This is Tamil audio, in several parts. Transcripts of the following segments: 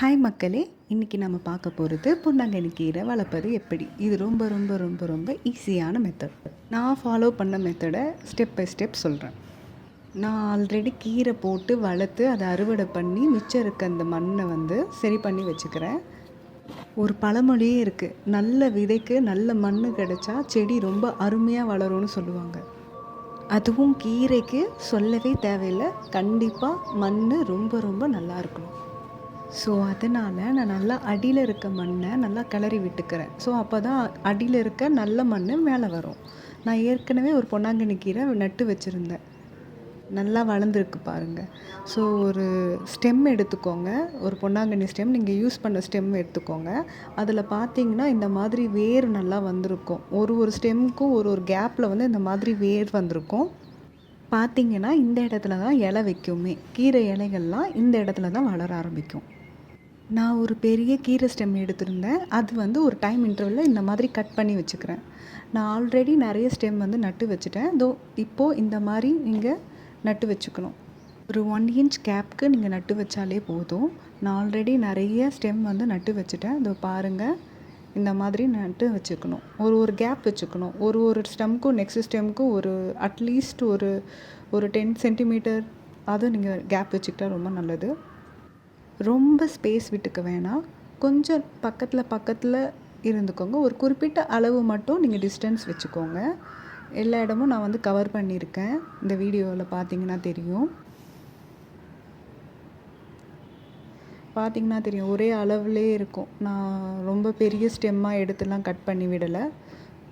ஹாய் மக்களே இன்றைக்கி நம்ம பார்க்க போகிறது பொன்னாங்கண்ணி கீரை வளர்ப்பது எப்படி? இது ரொம்ப ரொம்ப ரொம்ப ரொம்ப ஈஸியான மெத்தட் நான் ஃபாலோ பண்ண மெத்தடை ஸ்டெப் பை ஸ்டெப் சொல்கிறேன் நான் ஆல்ரெடி கீரை போட்டு வளர்த்து அதை அறுவடை பண்ணி மிச்சம் இருக்க அந்த மண்ணை வந்து சரி பண்ணி வச்சுக்கிறேன். ஒரு பழமொழியே இருக்குது நல்ல விதைக்கு நல்ல மண் கிடைச்சா செடி ரொம்ப அருமையாக வளரும்னு சொல்லுவாங்க. அதுவும் கீரைக்கு சொல்லவே தேவையில்லை. கண்டிப்பாக மண் ரொம்ப ரொம்ப நல்லா இருக்கணும். ஸோ அதனால் நான் நல்லா அடியில் இருக்க மண்ணை நல்லா கிளறி விட்டுக்கிறேன். ஸோ அப்போ தான் அடியில் இருக்க நல்ல மண் மேலே வரும். நான் ஏற்கனவே ஒரு பொன்னாங்கண்ணி கீரை நட்டு வச்சுருந்தேன். நல்லா வளர்ந்துருக்கு பாருங்கள் ஸோ ஒரு ஸ்டெம் எடுத்துக்கோங்க. ஒரு பொன்னாங்கண்ணி ஸ்டெம் நீங்கள் யூஸ் பண்ண ஸ்டெம் எடுத்துக்கோங்க. அதில் பார்த்தீங்கன்னா இந்த மாதிரி வேர் நல்லா வந்திருக்கும். ஒரு ஒரு ஸ்டெம்முக்கும் ஒரு ஒரு கேப்பில் வந்து இந்த மாதிரி வேர் வந்திருக்கும். பார்த்தீங்கன்னா இந்த இடத்துல தான் இலை வைக்குமே. கீரை இலைகள்லாம் இந்த இடத்துல தான் வளர ஆரம்பிக்கும். நான் ஒரு பெரிய கீரை ஸ்டெம் எடுத்திருந்தேன். அது வந்து ஒரு டைம் இன்டர்வலில் இந்த மாதிரி கட் பண்ணி வச்சுக்கிறேன். நான் ஆல்ரெடி நிறைய ஸ்டெம் வந்து நட்டு வச்சுட்டேன். தோ இப்போது இந்த மாதிரி நீங்கள் நட்டு வச்சுக்கணும். ஒரு ஒன் இன்ச் கேப்க்கு நீங்கள் நட்டு வச்சாலே போதும். நான் ஆல்ரெடி நிறைய ஸ்டெம் வந்து நட்டு வச்சுட்டேன். இதோ பாருங்கள் இந்த மாதிரி நட்டு வச்சுக்கணும். ஒரு ஒரு கேப் வச்சுக்கணும். ஒரு ஒரு ஸ்டெம்க்கும் நெக்ஸ்ட் ஸ்டெம்க்கும் ஒரு அட்லீஸ்ட் ஒரு ஒரு டென் சென்டிமீட்டர் அதை நீங்கள் கேப் வச்சுக்கிட்டா ரொம்ப நல்லது. ரொம்ப ஸ்பேஸ் விட்டுக்க வேணாம். கொஞ்சம் பக்கத்தில் பக்கத்தில் இருந்துக்கோங்க. ஒரு குறிப்பிட்ட அளவு மட்டும் நீங்கள் டிஸ்டன்ஸ் வச்சுக்கோங்க. எல்லா இடமும் நான் வந்து கவர் பண்ணியிருக்கேன். இந்த வீடியோவில் பார்த்தீங்கன்னா தெரியும். பார்த்தீங்கன்னா தெரியும். ஒரே அளவுலேயே இருக்கும். நான் ரொம்ப பெரிய ஸ்டெம்மாக எடுத்துலாம் கட் பண்ணி விடலை.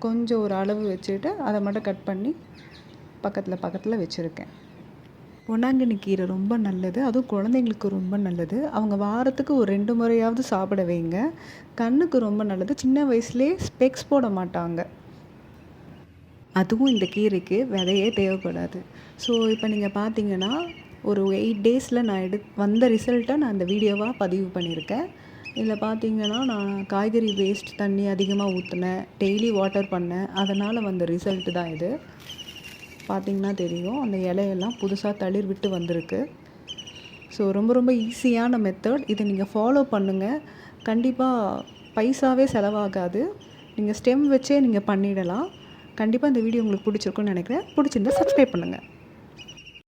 கொஞ்சம் ஒரு அளவு வச்சுட்டு அதை மட்டும் கட் பண்ணி பக்கத்தில் பக்கத்தில் வச்சுருக்கேன். பொன்னாங்கண்ணி கீரை ரொம்ப நல்லது. அதுவும் குழந்தைங்களுக்கு ரொம்ப நல்லது. அவங்க வாரத்துக்கு ஒரு ரெண்டு முறையாவது சாப்பிட வைங்க. கண்ணுக்கு ரொம்ப நல்லது. சின்ன வயசுலேயே ஸ்பெக்ஸ் போட மாட்டாங்க. அதுவும் இந்த கீரைக்கு விதையே தேவைப்படாது. ஸோ இப்போ நீங்கள் பார்த்தீங்கன்னா ஒரு எயிட் டேஸில் நான் எடு வந்த ரிசல்ட்டை நான் இந்த வீடியோவாக பதிவு பண்ணியிருக்கேன். இதில் பார்த்தீங்கன்னா நான் காய்கறி வேஸ்ட் தண்ணி அதிகமாக ஊற்றினேன் டெய்லி வாட்டர் பண்ணேன். அதனால் வந்த ரிசல்ட்டு தான் இது. பார்த்திங்கன்னா தெரியும். அந்த இலையெல்லாம் புதுசாக தளிர் விட்டு வந்திருக்கு. ஸோ ரொம்ப ரொம்ப ஈஸியான மெத்தட் இதை நீங்கள் ஃபாலோ பண்ணுங்கள் கண்டிப்பாக பைசாவே செலவாகாது. நீங்கள் ஸ்டெம் வச்சே நீங்கள் பண்ணிடலாம். கண்டிப்பாக இந்த வீடியோ உங்களுக்கு பிடிச்சிருக்குன்னு நினைக்கிறேன். பிடிச்சிருந்தா சப்ஸ்கிரைப் பண்ணுங்கள்